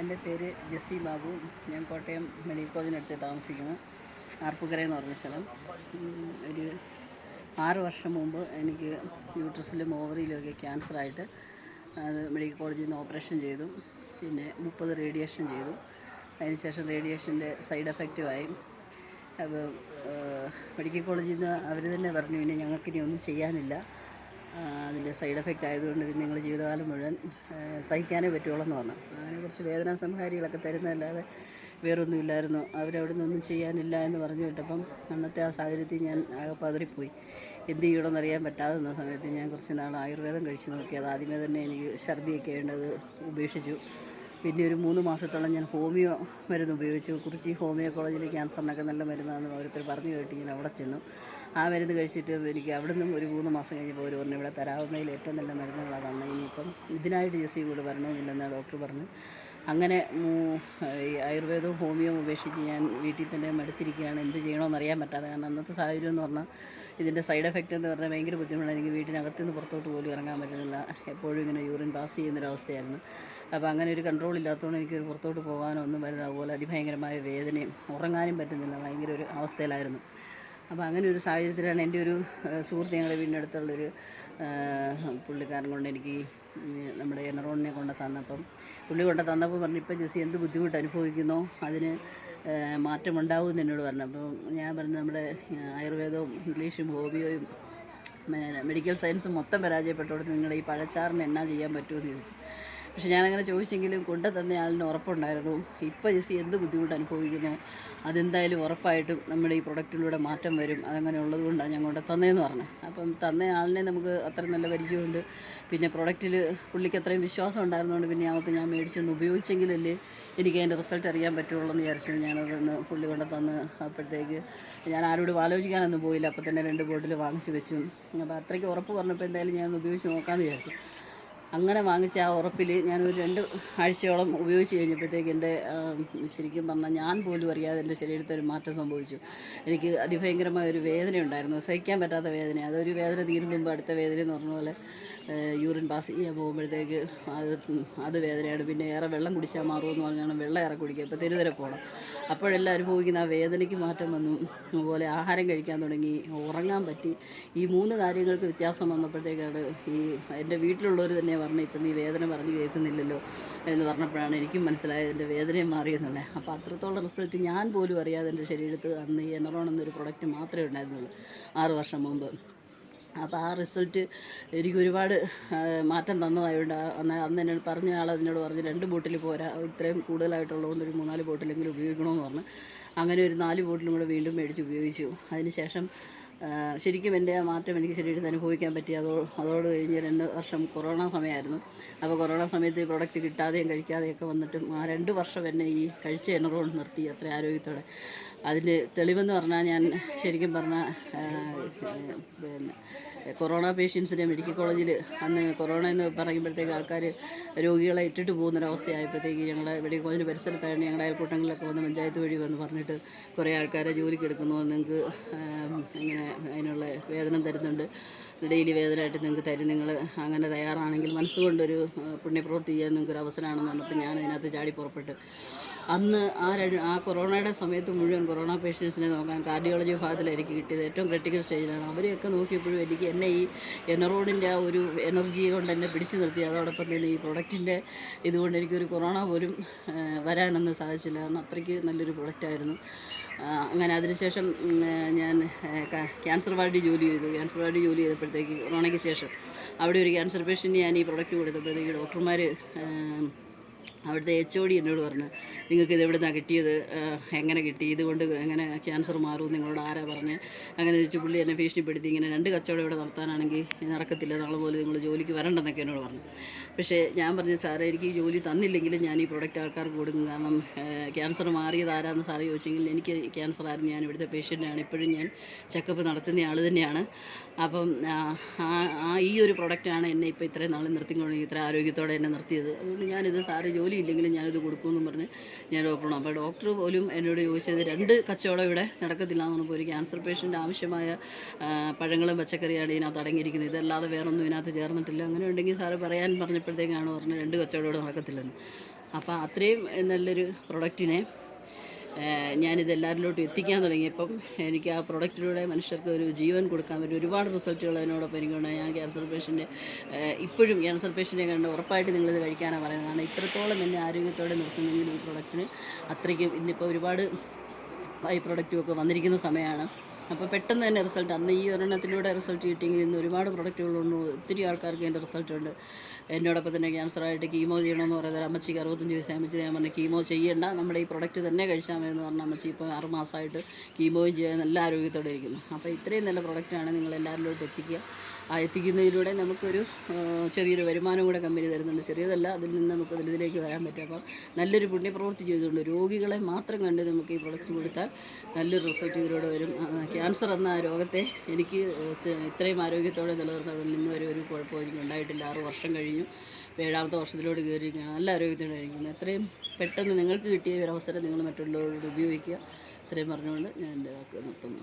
എന്റെ പേര് ജെസ്സി ബാബു. ഞാൻ കോട്ടയം മെഡിക്കൽ കോളേജിനടുത്ത് താമസിക്കുന്നു. ആർപ്പുകര എന്ന് പറഞ്ഞ സ്ഥലം. ഒരു ആറ് വർഷം മുമ്പ് എനിക്ക് യൂട്രസിലും ഓവറിയിലുമൊക്കെ ക്യാൻസറായിട്ട് അത് മെഡിക്കൽ കോളേജിൽ നിന്ന് ഓപ്പറേഷൻ ചെയ്തു. പിന്നെ മുപ്പത് റേഡിയേഷൻ ചെയ്തു. അതിനുശേഷം റേഡിയേഷന്റെ സൈഡ് എഫക്റ്റുമായി അപ്പോൾ മെഡിക്കൽ കോളേജിൽ നിന്ന് അവർ തന്നെ പറഞ്ഞു ഇനി ഞങ്ങൾക്കിനി ഒന്നും ചെയ്യാനില്ല. അതിന്റെ സൈഡ് എഫക്റ്റ് ആയതുകൊണ്ട് ഇത് നിങ്ങൾ ജീവിതകാലം മുഴുവൻ സഹിക്കാനേ പറ്റുള്ളൂ എന്ന് പറഞ്ഞു. അങ്ങനെ കുറച്ച് വേദനാ സംഹാരികളൊക്കെ തരുന്നതല്ലാതെ വേറൊന്നും ഇല്ലായിരുന്നു അവരവിടെ നിന്നൊന്നും ചെയ്യാനില്ല എന്ന് പറഞ്ഞു കേട്ടപ്പം അന്നത്തെ ആ സാഹചര്യത്തിൽ ഞാൻ ആകെ പതറിപ്പോയി. എന്ത് ചെയ്യണമെന്ന് അറിയാൻ പറ്റാതെ നിന്ന സമയത്ത് ഞാൻ കുറച്ച് നാൾ ആയുർവേദം കഴിച്ചു നോക്കി. അത് ആദ്യമേ തന്നെ എനിക്ക് ഛർദിയൊക്കെ ഉണ്ടത് ഉപേക്ഷിച്ചു. പിന്നെ ഒരു മൂന്ന് മാസത്തോളം ഞാൻ ഹോമിയോ മരുന്ന് ഉപയോഗിച്ചു. കുറിച്ചി ഹോമിയോ കോളേജിൽ ക്യാൻസറിനൊക്കെ നല്ല മരുന്നാണെന്ന് ഓരോരുത്തർ പറഞ്ഞു കേട്ട് ഞാൻ അവിടെ ചെന്നു. ആ മരുന്ന് കഴിച്ചിട്ട് എനിക്ക് അവിടെ നിന്നും ഒരു മൂന്ന് മാസം കഴിഞ്ഞപ്പോൾ ഒരു പറഞ്ഞു ഇവിടെ തരാവുന്നതിൽ ഏറ്റവും നല്ല മരുന്നുകളാണ് തന്നെ. ഇനിയിപ്പം ഇതിനായിട്ട് ജെസ്സി കൂടെ വരണമെന്നില്ലെന്ന് ഡോക്ടർ പറഞ്ഞു. അങ്ങനെ ഈ ആയുർവേദവും ഹോമിയോവും ഉപേക്ഷിച്ച് ഞാൻ വീട്ടിൽ തന്നെ മടുത്തിരിക്കുകയാണ്. എന്ത് ചെയ്യണമെന്ന് അറിയാൻ പറ്റാതെ. കാരണം അന്നത്തെ സാഹചര്യം എന്ന് പറഞ്ഞാൽ ഇതിന്റെ സൈഡ് എഫക്റ്റ് എന്ന് പറഞ്ഞാൽ ഭയങ്കര ബുദ്ധിമുട്ടാണ്. എനിക്ക് വീട്ടിനകത്തു നിന്ന് പുറത്തോട്ട് പോലും ഇറങ്ങാൻ പറ്റുന്നില്ല. എപ്പോഴും ഇങ്ങനെ യൂറിൻ പാസ് ചെയ്യുന്നൊരവസ്ഥയായിരുന്നു അപ്പോൾ അങ്ങനെ ഒരു കൺട്രോൾ ഇല്ലാത്തതുകൊണ്ട് എനിക്ക് പുറത്തോട്ട് പോകാനോ ഒന്നും വരുന്ന അതുപോലെ അതിഭയങ്കരമായ വേദനയും ഉറങ്ങാനും പറ്റുന്നില്ല. ഭയങ്കര ഒരു അവസ്ഥയിലായിരുന്നു. അപ്പോൾ അങ്ങനെ ഒരു സാഹചര്യത്തിലാണ് എന്റെ ഒരു സുഹൃത്ത് ഞങ്ങളുടെ ഏഹ്, പുള്ളിക്കാരൻ കൊണ്ട് എനിക്ക് നമ്മുടെ എനറോണിനെ കൊണ്ട് തന്നപ്പം പുള്ളി കൊണ്ട് തന്നപ്പോൾ പറഞ്ഞു ഇപ്പം ജെസ്സി എന്ത് ബുദ്ധിമുട്ട് അനുഭവിക്കുന്നു? അതിന് മാറ്റമുണ്ടാവും എന്ന് എന്നോട് പറഞ്ഞു. അപ്പോൾ ഞാൻ പറഞ്ഞു നമ്മുടെ ആയുർവേദവും ഇംഗ്ലീഷും ഹോമിയോയും മെഡിക്കൽ സയൻസ് മൊത്തം പരാജയപ്പെട്ടോടത്ത് നിങ്ങളുടെ ഈ പഴച്ചാറിന് എന്നാ ചെയ്യാൻ പറ്റുമെന്ന് ചോദിച്ചു. പക്ഷെ ഞാനങ്ങനെ ചോദിച്ചെങ്കിലും കൊണ്ടു തന്നയാളിന് ഉറപ്പുണ്ടായിരുന്നു. ഇപ്പോൾ ജെസ്സി എന്ത് ബുദ്ധിമുട്ട് അനുഭവിക്കുന്നു? അതെന്തായാലും ഉറപ്പായിട്ടും നമ്മുടെ ഈ പ്രൊഡക്റ്റിലൂടെ മാറ്റം വരും. അതങ്ങനെ ഉള്ളത് കൊണ്ടാണ് ഞാൻ കൊണ്ട് തന്നതെന്ന് പറഞ്ഞു. അപ്പം തന്ന ആളിനെ നമുക്ക് അത്ര നല്ല പരിചയമുണ്ട്. പിന്നെ പ്രൊഡക്റ്റിൽ പുള്ളിക്ക് അത്രയും വിശ്വാസം ഉണ്ടായിരുന്നതുകൊണ്ട് പിന്നെ അകത്ത് ഞാൻ മേടിച്ചൊന്ന് ഉപയോഗിച്ചെങ്കിലല്ലേ എനിക്ക് അതിന്റെ റിസൾട്ട് അറിയാൻ പറ്റുള്ളൂ എന്ന് വിചാരിച്ചു ഞാനതൊന്ന് പുള്ളി കൊണ്ട് തന്ന് അപ്പോഴത്തേക്ക് ഞാൻ ആരോടും ആലോചിക്കാനൊന്നും പോയില്ല. അപ്പോൾ തന്നെ രണ്ട് ബോട്ടിൽ വാങ്ങിച്ച് വെച്ചു. അപ്പോൾ അത്രയ്ക്ക് ഉറപ്പ് പറഞ്ഞപ്പോൾ എന്തായാലും ഞാൻ ഉപയോഗിച്ച് നോക്കാമെന്ന് വിചാരിച്ചു. അങ്ങനെ വാങ്ങിച്ച ആ ഉറപ്പിൽ ഞാനൊരു രണ്ട് ആഴ്ചയോളം ഉപയോഗിച്ച് കഴിഞ്ഞപ്പോഴത്തേക്ക് എന്റെ ശരിക്കും പറഞ്ഞാൽ ഞാൻ പോലും അറിയാതെ എന്റെ ശരീരത്തിൽ ഒരു മാറ്റം സംഭവിച്ചു. എനിക്ക് അതിഭയങ്കരമായ ഒരു വേദന ഉണ്ടായിരുന്നു സഹിക്കാൻ പറ്റാത്ത വേദന അതൊരു വേദന തീരുമ്പോൾ അടുത്ത വേദന എന്ന് പറഞ്ഞ പോലെ യൂറിൻ പാസ് ചെയ്യാൻ പോകുമ്പോഴത്തേക്ക് അത് അത് വേദനയാണ് പിന്നെ ഏറെ വെള്ളം കുടിച്ചാൽ മാറുമെന്ന് പറഞ്ഞാണ് വെള്ളം ഏറെ കുടിക്കുക. ഇപ്പോൾ തെരുതരെ പോകണം അപ്പോഴെല്ലാം അനുഭവിക്കുന്ന ആ വേദനയ്ക്ക് മാറ്റം വന്നു. അതുപോലെ ആഹാരം കഴിക്കാൻ തുടങ്ങി. ഉറങ്ങാൻ പറ്റി. ഈ മൂന്ന് കാര്യങ്ങൾക്ക് വ്യത്യാസം വന്നപ്പോഴത്തേക്കാണ് ഈ എന്റെ വീട്ടിലുള്ളവർ തന്നെ പറഞ്ഞു ഇപ്പം നീ വേദന പറഞ്ഞു കേൾക്കുന്നില്ലല്ലോ എന്ന് പറഞ്ഞപ്പോഴാണ് എനിക്കും മനസ്സിലായത് എന്റെ വേദനയും മാറിയെന്നുള്ളത് അപ്പോൾ അത്രത്തോളം റിസൾട്ട് ഞാൻ പോലും അറിയാതെ എന്റെ ശരീരത്ത് അന്ന് എനറോൺ എന്നൊരു പ്രൊഡക്റ്റ് മാത്രമേ ഉണ്ടായിരുന്നുള്ളൂ. ആറ് വർഷം മുമ്പ്. അപ്പോൾ ആ റിസൾട്ട് എനിക്ക് ഒരുപാട് മാറ്റം തന്നതായതുകൊണ്ട് അന്ന് അന്ന് എന്നോട് പറഞ്ഞ ആൾ അതിനോട് പറഞ്ഞ് രണ്ട് ബോട്ടിൽ പോരാ ഇത്രയും കൂടുതലായിട്ടുള്ളതുകൊണ്ട് ഒരു മൂന്നാൽ ബോട്ടിലെങ്കിലും ഉപയോഗിക്കണമെന്ന് പറഞ്ഞു അങ്ങനെ ഒരു നാല് ബോട്ടിലും കൂടെ വീണ്ടും മേടിച്ച് ഉപയോഗിച്ചു. അതിനുശേഷം ശേഷം ശരിക്കും എന്റെ ആ മാറ്റം എനിക്ക് ശരീരത്തിൽ അനുഭവിക്കാൻ പറ്റി. അതോ അതോട് കഴിഞ്ഞ് രണ്ട് വർഷം കൊറോണ സമയമായിരുന്നു അപ്പോൾ കൊറോണ സമയത്ത് ഈ പ്രൊഡക്റ്റ് കിട്ടാതെയും കഴിക്കാതെയൊക്കെ വന്നിട്ടും ആ രണ്ട് വർഷം എന്നെ ഈ കഴിച്ച എണ്ണറോട് നിർത്തി അത്ര ആരോഗ്യത്തോടെ. അതിന്റെ തെളിവെന്ന് പറഞ്ഞാൽ ഞാൻ ശരിക്കും പറഞ്ഞാൽ പിന്നെ കൊറോണ പേഷ്യൻസിനെ മെഡിക്കൽ കോളേജിൽ അന്ന് കൊറോണ എന്ന് പറയുമ്പോഴത്തേക്ക് ആൾക്കാർ രോഗികളെ ഇട്ടിട്ട് പോകുന്നൊരവസ്ഥയായപ്പോഴത്തേക്ക് ഞങ്ങളുടെ മെഡിക്കൽ കോളേജ് പരിസരത്തായിരുന്നു ഞങ്ങളുടെ അയൽക്കൂട്ടങ്ങളിലൊക്കെ വന്ന് പഞ്ചായത്ത് വഴി വന്ന് പറഞ്ഞിട്ട് കുറേ ആൾക്കാരെ ജോലിക്ക് എടുക്കുന്നു. നിങ്ങൾക്ക് ഇങ്ങനെ അതിനുള്ള വേതനം തരുന്നുണ്ട്. ഡെയിലി വേതനമായിട്ട് നിങ്ങൾക്ക് തരും. നിങ്ങൾ അങ്ങനെ തയ്യാറാണെങ്കിൽ മനസ്സുകൊണ്ടൊരു പുണ്യപ്രവൃത്തി ചെയ്യാൻ നിങ്ങൾക്കൊരു അവസരമാണെന്ന് പറഞ്ഞപ്പോൾ ഞാൻ അതിനകത്ത് ചാടി പുറപ്പെട്ടു. അന്ന് ആ ആ കൊറോണയുടെ സമയത്ത് മുഴുവൻ കൊറോണ പേഷ്യൻസിനെ നോക്കാൻ കാർഡിയോളജി വിഭാഗത്തിലായിരിക്കും കിട്ടിയത്. ഏറ്റവും ക്രിട്ടിക്കൽ സ്റ്റേജിലാണ്. അവരെയൊക്കെ നോക്കിയപ്പോഴും എനിക്ക് എന്നെ ഈ എനറോഡിന്റെ ആ ഒരു എനർജി കൊണ്ട് എന്നെ പിടിച്ചു നിർത്തി. അതോടൊപ്പം തന്നെ ഈ പ്രൊഡക്റ്റിന്റെ ഇതുകൊണ്ട് എനിക്കൊരു കൊറോണ പോലും വരാനൊന്നും സാധിച്ചില്ല. കാരണം അത്രയ്ക്ക് നല്ലൊരു പ്രൊഡക്റ്റായിരുന്നു അങ്ങനെ അതിനുശേഷം ഞാൻ ക്യാൻസർ വാർഡിൽ ജോലി ചെയ്തു. ക്യാൻസർ വാർഡിൽ ജോലി ചെയ്തപ്പോഴത്തേക്ക് കൊറോണയ്ക്ക് ശേഷം അവിടെ ഒരു ക്യാൻസർ പേഷ്യന്റ് ഞാൻ ഈ പ്രൊഡക്റ്റ് കൊടുത്തപ്പോഴത്തേക്ക് ഡോക്ടർമാർ അവിടുത്തെ എച്ച് ഒ ഡി എന്നോട് പറഞ്ഞു നിങ്ങൾക്ക് ഇത് എവിടെ നിന്നാണ് കിട്ടിയത് എങ്ങനെ കിട്ടി? ഇതുകൊണ്ട് എങ്ങനെ ക്യാൻസർ മാറും? നിങ്ങളോട് ആരാ പറഞ്ഞ്? അങ്ങനെ ചോദിച്ചു പുള്ളി എന്നെ ഭീഷണിപ്പെടുത്തി ഇങ്ങനെ രണ്ട് കച്ചവടം ഇവിടെ നടത്താനാണെങ്കിൽ നടക്കത്തില്ല നാളെ പോലെ നിങ്ങൾ ജോലിക്ക് വരണ്ടെന്നൊക്കെ എന്നോട് പറഞ്ഞു. പക്ഷേ ഞാൻ പറഞ്ഞു സാറേ എനിക്ക് ജോലി തന്നില്ലെങ്കിലും ഞാൻ ഈ പ്രൊഡക്റ്റ് ആൾക്കാർക്ക് കൊടുക്കും. കാരണം ക്യാൻസർ മാറിയത് ആരാന്ന് സാറ് ചോദിച്ചെങ്കിൽ എനിക്ക് ക്യാൻസർ ആയിരുന്നു. ഞാൻ ഇവിടുത്തെ പേഷ്യന്റാണ് ഇപ്പോഴും ഞാൻ ചെക്കപ്പ് നടത്തുന്ന ആൾ തന്നെയാണ്. അപ്പം ആ, ഈ ഒരു പ്രൊഡക്റ്റാണ് എന്നെ ഇപ്പോൾ ഇത്രയും നാൾ നിർത്തിക്കൊണ്ട് ഇത്ര ആരോഗ്യത്തോടെ എന്നെ നിർത്തിയത്. അതുകൊണ്ട് ഞാനിത് സാറ് ജോലി ഇല്ലെങ്കിലും ഞാനിത് കൊടുക്കുമെന്നും പറഞ്ഞ് ഞാൻ ഡോക്ടറാണ് അപ്പോൾ ഡോക്ടർ പോലും എന്നോട് ചോദിച്ചത് രണ്ട് കച്ചവടം ഇവിടെ നടക്കത്തില്ല എന്ന് പറഞ്ഞപ്പോൾ ഒരു ക്യാൻസർ പേഷ്യന്റ് ആവശ്യമായ പഴങ്ങളും പച്ചക്കറിയാണ് ഇതിനകത്ത് അടങ്ങിയിരിക്കുന്നത്. ഇതല്ലാതെ വേറൊന്നും ഇതിനകത്ത് ചേർന്നിട്ടില്ല. അങ്ങനെ ഉണ്ടെങ്കിൽ സാറ് പറയാൻ പറഞ്ഞപ്പോഴത്തേക്കാണ് പറഞ്ഞത് രണ്ട് കച്ചവടം ഇവിടെ നടക്കത്തില്ലെന്ന്. അപ്പോൾ അത്രയും നല്ലൊരു പ്രൊഡക്റ്റിനെ ഞാനിത് എല്ലാവരിലോട്ടും എത്തിക്കാൻ തുടങ്ങിയപ്പം എനിക്ക് ആ പ്രൊഡക്റ്റിലൂടെ മനുഷ്യർക്ക് ഒരു ജീവൻ കൊടുക്കാൻ പറ്റും ഒരുപാട് റിസൾട്ടുകൾ അതിനോടൊപ്പം എനിക്കുണ്ട് ഞാൻ ക്യാൻസർ പേഷ്യന്റ് ഇപ്പോഴും ക്യാൻസർ പേഷ്യന്റെ കണ്ട് ഉറപ്പായിട്ട് നിങ്ങളിത് കഴിക്കാനാണ് പറയുന്നത്. കാരണം ഇത്രത്തോളം എന്നെ ആരോഗ്യത്തോടെ നിർത്തുന്നെങ്കിൽ ഈ പ്രൊഡക്റ്റിന് അത്രയ്ക്കും ഇന്നിപ്പോൾ ഒരുപാട് ഈ പ്രൊഡക്റ്റും ഒക്കെ വന്നിരിക്കുന്ന സമയമാണ് അപ്പോൾ പെട്ടെന്ന് തന്നെ റിസൾട്ട് അന്ന് ഈ ഒരെണ്ണത്തിലൂടെ റിസൾട്ട് കിട്ടിയെങ്കിൽ ഇന്ന് ഒരുപാട് പ്രൊഡക്റ്റുകളുണ്ട് ഒത്തിരി ആൾക്കാർക്ക് എന്റെ റിസൾട്ട് ഉണ്ട്. എന്നോടൊപ്പം തന്നെ ക്യാൻസറായിട്ട് കീമോ ചെയ്യണമെന്ന് പറയുന്നത് അമ്മച്ചിക്ക് അറുപത്തഞ്ച് വയസ്സായ. അമ്മച്ചി ഞാൻ പറഞ്ഞു കീമോ ചെയ്യേണ്ട നമ്മുടെ ഈ പ്രൊഡക്റ്റ് തന്നെ കഴിച്ചാൽ മതി എന്ന് പറഞ്ഞ അമ്മച്ചി. ഇപ്പോൾ ആറ് മാസമായിട്ട് കീമോയും ചെയ്യാൻ നല്ല ആരോഗ്യത്തോടെ ഇരിക്കുന്നു. അപ്പോൾ ഇത്രയും നല്ല പ്രൊഡക്റ്റാണ് നിങ്ങൾ എല്ലാവരിലോട്ട് എത്തിക്കുക. എത്തിക്കുന്നതിലൂടെ നമുക്കൊരു ചെറിയൊരു വരുമാനം കൂടെ കമ്പനി തരുന്നുണ്ട്. ചെറിയതല്ല അതിൽ നിന്ന് നമുക്ക് വലുതിലേക്ക് വരാൻ പറ്റും. അപ്പോൾ നല്ലൊരു പുണ്യപ്രവൃത്തി ചെയ്തുകൊണ്ട് രോഗികളെ മാത്രം കണ്ട് നമുക്ക് ഈ പ്രൊഡക്റ്റ് കൊടുത്താൽ നല്ലൊരു റിസൾട്ട് ഇതിലൂടെ വരും. ക്യാൻസർ എന്ന രോഗത്തെ എനിക്ക് ഇത്രയും ആരോഗ്യത്തോടെ നിലനിർത്താൻ നിന്ന് വരെ ഒരു കുഴപ്പം എനിക്ക് ഉണ്ടായിട്ടില്ല. ആറ് വർഷം കഴിഞ്ഞു. ഏഴാമത്തെ വർഷത്തിലോട്ട് കയറിയിരിക്കുകയാണ്. നല്ല ആരോഗ്യത്തോടെ ഇരിക്കുന്നത് എത്രയും പെട്ടെന്ന് നിങ്ങൾക്ക് കിട്ടിയ ഒരു അവസരം നിങ്ങൾ മറ്റുള്ളവരോട് ഉപയോഗിക്കുക. ഇത്രയും പറഞ്ഞുകൊണ്ട് ഞാൻ എന്റെ വാക്ക് നിർത്തുന്നു.